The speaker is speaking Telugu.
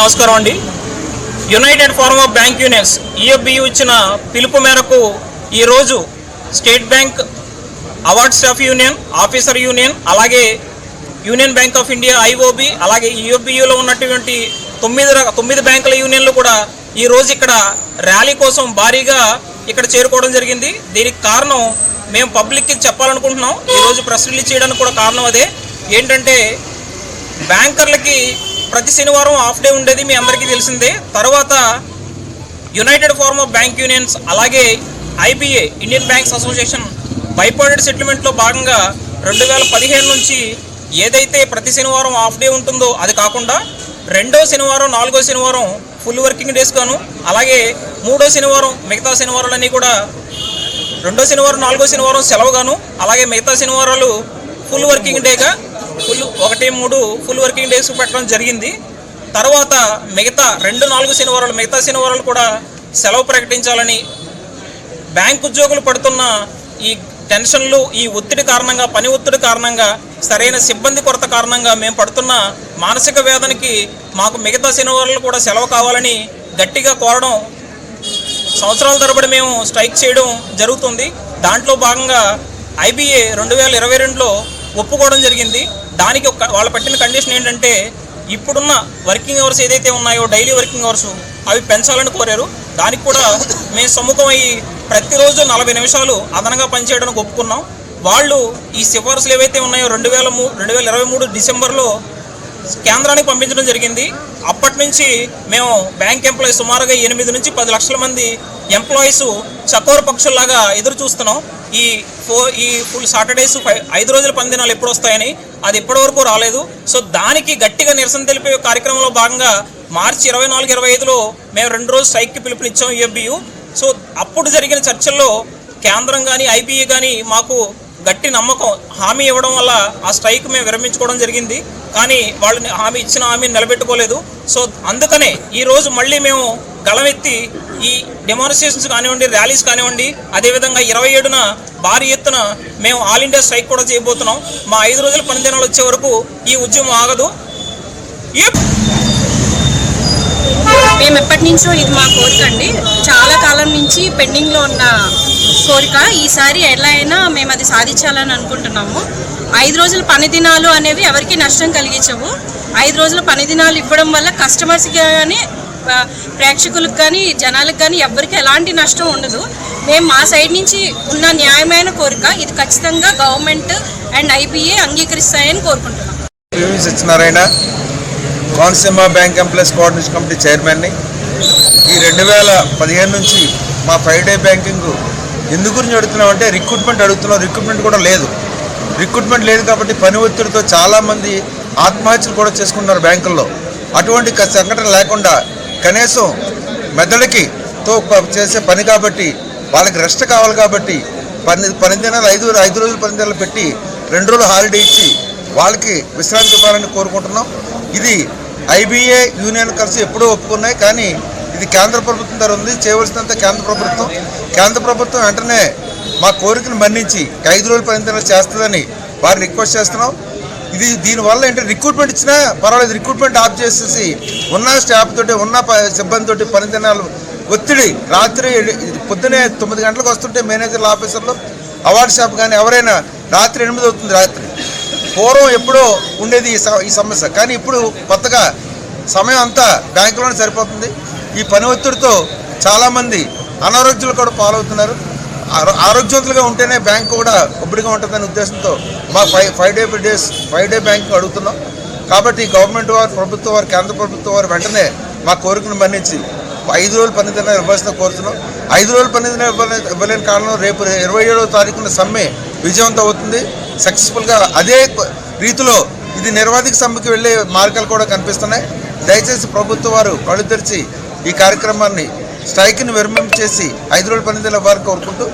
నమస్కారం అండి. United Forum of Bank Unions U F B ఇచ్చిన పిలుపు మేరకు ఈరోజు State Bank award staff union officer union అలాగే Union Bank of India I O B అలాగే ఈఎఫ్బియులో ఉన్నటువంటి తొమ్మిది తొమ్మిది బ్యాంకుల యూనియన్లు కూడా ఈ రోజు ఇక్కడ ర్యాలీ కోసం భారీగా ఇక్కడ చేరుకోవడం జరిగింది. దీనికి కారణం మేము పబ్లిక్కి చెప్పాలనుకుంటున్నాం. ఈరోజు ప్రెస్ రిలీజ్ చేయడానికి కూడా కారణం అదే. ఏంటంటే బ్యాంకర్లకి ప్రతి శనివారం హాఫ్ డే ఉండేది మీ అందరికీ తెలిసిందే. తర్వాత united forum of bank unions అలాగే IBA Indian banks association bipartite సెటిల్మెంట్లో భాగంగా రెండు వేల పదిహేను నుంచి ఏదైతే ప్రతి శనివారం హాఫ్ డే ఉంటుందో అది కాకుండా రెండో శనివారం నాలుగో శనివారం ఫుల్ వర్కింగ్ డేస్ గాను అలాగే మూడో శనివారం మిగతా శనివారాలన్నీ కూడా రెండో శనివారం నాలుగో శనివారం సెలవుగాను అలాగే మిగతా శనివారాలు ఫుల్ వర్కింగ్ డేగా ఫుల్ ఒకటి మూడు ఫుల్ వర్కింగ్ డేస్ పెట్టడం జరిగింది. తర్వాత మిగతా రెండు నాలుగు శనివారాలు మిగతా శనివారాలు కూడా సెలవు ప్రకటించాలని బ్యాంక్ ఉద్యోగులు పడుతున్న ఈ టెన్షన్లు ఈ ఒత్తిడి కారణంగా పని ఒత్తిడి కారణంగా సరైన సిబ్బంది కొరత కారణంగా మేము పడుతున్న మానసిక వేదనకి మాకు మిగతా శనివారాలు కూడా సెలవు కావాలని గట్టిగా కోరడం సంవత్సరాల తరబడి మేము స్ట్రైక్ చేయడం జరుగుతుంది. దాంట్లో భాగంగా ఐబీఏ రెండు వేల ఇరవై రెండులో ఒప్పుకోవడం జరిగింది. దానికి ఒక వాళ్ళు పెట్టిన కండిషన్ ఏంటంటే ఇప్పుడున్న వర్కింగ్ అవర్స్ ఏదైతే ఉన్నాయో డైలీ వర్కింగ్ అవర్స్ అవి పెంచాలని కోరారు. దానికి కూడా మేము సమ్ముఖమై ప్రతిరోజు నలభై నిమిషాలు అదనంగా పనిచేయడానికి ఒప్పుకున్నాం. వాళ్ళు ఈ సిఫార్సులు ఏవైతే ఉన్నాయో రెండు వేల మూ రెండు వేల ఇరవై మూడు డిసెంబర్లో కేంద్రానికి పంపించడం జరిగింది. అప్పటి నుంచి మేము బ్యాంక్ ఎంప్లాయీస్ సుమారుగా ఎనిమిది నుంచి పది లక్షల మంది ఎంప్లాయీస్ చకోర పక్షుల్లాగా ఎదురు చూస్తున్నాం ఈ ఫో ఈ ఫుల్ సాటర్డేస్ ఫైవ్ ఐదు రోజుల పని దినాలు ఎప్పుడు వస్తాయని అది ఇప్పటివరకు రాలేదు. సో దానికి గట్టిగా నిరసన తెలిపే కార్యక్రమంలో భాగంగా మార్చి ఇరవై నాలుగు ఇరవై ఐదులో మేము రెండు రోజులు స్ట్రైక్కి పిలుపునిచ్చాం యూఎఫ్బియు సో అప్పుడు జరిగిన చర్చల్లో కేంద్రం కానీ ఐబీఏ కానీ మాకు గట్టి నమ్మకం హామీ ఇవ్వడం వల్ల ఆ స్ట్రైక్ మేము విరమించుకోవడం జరిగింది. కానీ వాళ్ళని హామీ ఇచ్చిన హామీని నిలబెట్టుకోలేదు. సో అందుకనే ఈరోజు మళ్ళీ మేము గలవెత్తి ఈ డెమాన్స్ట్రేషన్స్ కానివ్వండి ర్యాలీస్ కానివ్వండి అదేవిధంగా ఇరవై ఏడున భారీ ఎత్తున మేము ఆల్ ఇండియా స్ట్రైక్ కూడా చేయబోతున్నాం. మా ఐదు రోజుల పనిదినాలు వచ్చే వరకు ఈ ఉద్యమం ఆగదు. మేము ఎప్పటి నుంచో ఇది మా కోరిక అండి. చాలా కాలం నుంచి పెండింగ్లో ఉన్న కోరిక. ఈసారి ఎలా అయినా మేము అది సాధించాలని అనుకుంటున్నాము. ఐదు రోజుల పని దినాలు అనేవి ఎవరికీ నష్టం కలిగించవు. ఐదు రోజుల పని దినాలు ఇవ్వడం వల్ల కస్టమర్స్కి కానీ ప్రేక్షకులకు కానీ జనాలకు కానీ ఎవరికి ఎలాంటి నష్టం ఉండదు. మేము మా సైడ్ నుంచి ఉన్న న్యాయమైన కోరిక ఇది ఖచ్చితంగా గవర్నమెంట్ అండ్ ఐబీఏ అంగీకరిస్తాయని కోరుకుంటున్నాం. Satyanarayana Konaseema bank employees coordination committee చైర్మన్ని ఈ రెండు వేల పదిహేను నుంచి మా ఫైవ్ డే బ్యాంకింగ్ ఎందుకు గురించి అడుగుతున్నామంటే రిక్రూట్మెంట్ అడుగుతున్నాం. రిక్రూట్మెంట్ కూడా లేదు. రిక్రూట్మెంట్ లేదు కాబట్టి పని ఒత్తిడితో చాలామంది ఆత్మహత్యలు కూడా చేసుకుంటున్నారు బ్యాంకుల్లో. అటువంటి సంఘటన లేకుండా కనీసం మెదడుకి తో చేసే పని కాబట్టి వాళ్ళకి రెస్ట్ కావాలి కాబట్టి పని పని దినాలు ఐదు ఐదు రోజులు పని దినాలు పెట్టి రెండు రోజులు హాలిడే ఇచ్చి వాళ్ళకి విశ్రాంతి ఇవ్వాలని కోరుకుంటున్నాం. ఇది ఐబీఏ యూనియన్ కలిసి ఎప్పుడూ ఒప్పుకున్నాయి కానీ ఇది కేంద్ర ప్రభుత్వం ధర ఉంది చేయవలసినంత కేంద్ర ప్రభుత్వం. కేంద్ర ప్రభుత్వం వెంటనే మా కోరికను మన్నించి ఐదు రోజులు పని దినాలు చేస్తుందని వారిని రిక్వెస్ట్ చేస్తున్నాం. ఇది దీనివల్ల ఏంటంటే రిక్రూట్మెంట్ ఇచ్చినా పర్వాలేదు రిక్రూట్మెంట్ ఆఫ్ చేసేసి ఉన్న స్టాఫ్ తోటి ఉన్న సిబ్బంది తోటి పనిదినాలు ఒత్తిడి రాత్రి పొద్దునే తొమ్మిది గంటలకు వస్తుంటే మేనేజర్ల ఆఫీసర్లు అవార్డు షాప్ కానీ ఎవరైనా రాత్రి ఎనిమిది అవుతుంది రాత్రి. పూర్వం ఎప్పుడో ఉండేది ఈ స- ఈ సమస్య. కానీ ఇప్పుడు కొత్తగా సమయం అంతా బ్యాంకులోనే సరిపోతుంది. ఈ పని ఒత్తిడితో చాలామంది అనారోగ్యాలు కూడా పాలవుతున్నారు. ఆరోగ్యవంతులుగా ఉంటేనే బ్యాంకు కూడా ఒబ్బడిగా ఉంటుందనే ఉద్దేశంతో మా five five day days five day banking అడుగుతున్నాం. కాబట్టి గవర్నమెంట్ వారు ప్రభుత్వం వారు కేంద్ర ప్రభుత్వం వారు వెంటనే మా కోరికను మన్నించి ఐదు రోజులు పనిదిన ఇవ్వాల్సిన కోరుతున్నాం. ఐదు రోజులు పనిదిన ఇవ్వలేని కారణంలో రేపు ఇరవై ఏడవ తారీఖున సమ్మె విజయవంతం అవుతుంది. సక్సెస్ఫుల్గా అదే రీతిలో ఇది నిర్వాధిక సమ్మెకి వెళ్ళే మార్గాలు కూడా కనిపిస్తున్నాయి. దయచేసి ప్రభుత్వం వారు కళ్ళు తెరిచి ఈ కార్యక్రమాన్ని స్ట్రైక్ని విరమించేసి ఐదు రోజుల పనిదిన దినాల వారు కోరుకుంటూ